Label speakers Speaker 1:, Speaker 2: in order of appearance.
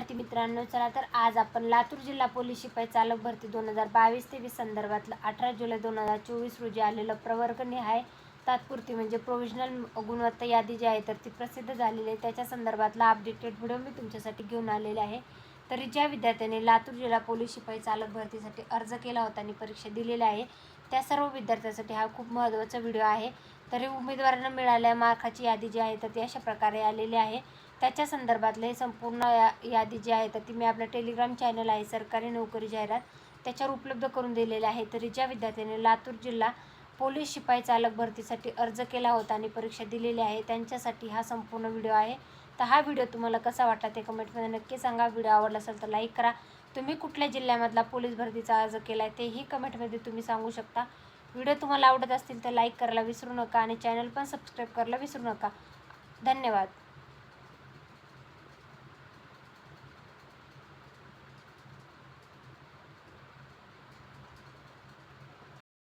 Speaker 1: विद्यार्थी मित्रांनो चला तर आज आपण लातूर जिल्हा पोलीस शिपाई चालक भरती दोन हजार बावीस तेवीस संदर्भातलं अठरा जुलै दोन हजार चोवीस रोजी आलेलं प्रवर्गनिहाय तात्पुरती म्हणजे प्रोव्हिजनल गुणवत्ता यादी जी आहे तर ती प्रसिद्ध झालेली आहे. त्याच्या संदर्भातला अपडेटेड व्हिडिओ मी तुमच्यासाठी घेऊन आलेले आहे. तरी ज्या विद्यार्थ्यांनी लातूर जिल्हा पोलीस शिपाई चालक भरतीसाठी अर्ज केला होता आणि परीक्षा दिलेल्या आहे त्या सर्व विद्यार्थ्यांसाठी हा खूप महत्त्वाचा व्हिडिओ आहे. तरी उमेदवारांना मिळालेल्या मार्काची यादी जी आहे तर ती अशा प्रकारे आलेली आहे. त्याच्या संदर्भातले हे संपूर्ण या यादी जी आहे तर ती मी आपल्या टेलिग्राम चॅनल आहे सरकारी नोकरी जाहिरात. त्याच्यावर उपलब्ध करून दिलेले आहे तरी ज्या विद्यार्थ्यांनी लातूर जिल्हा पोलीस शिपाई चालक भरतीसाठी अर्ज केला होता आणि परीक्षा दिलेली आहे. त्यांच्यासाठी हा संपूर्ण व्हिडिओ आहे. तर हा व्हिडिओ तुम्हाला कसा वाटला ते कमेंटमध्ये नक्की सांगा. व्हिडिओ आवडला असेल तर लाईक करा. तुम्ही कुठल्या जिल्ह्यामधला पोलीस भरतीचा अर्ज केला आहे तेही कमेंटमध्ये तुम्ही सांगू शकता. व्हिडिओ तुम्हाला आवडत असतील तर लाईक करायला विसरू नका आणि चॅनल पण सबस्क्राईब करायला विसरू नका. धन्यवाद.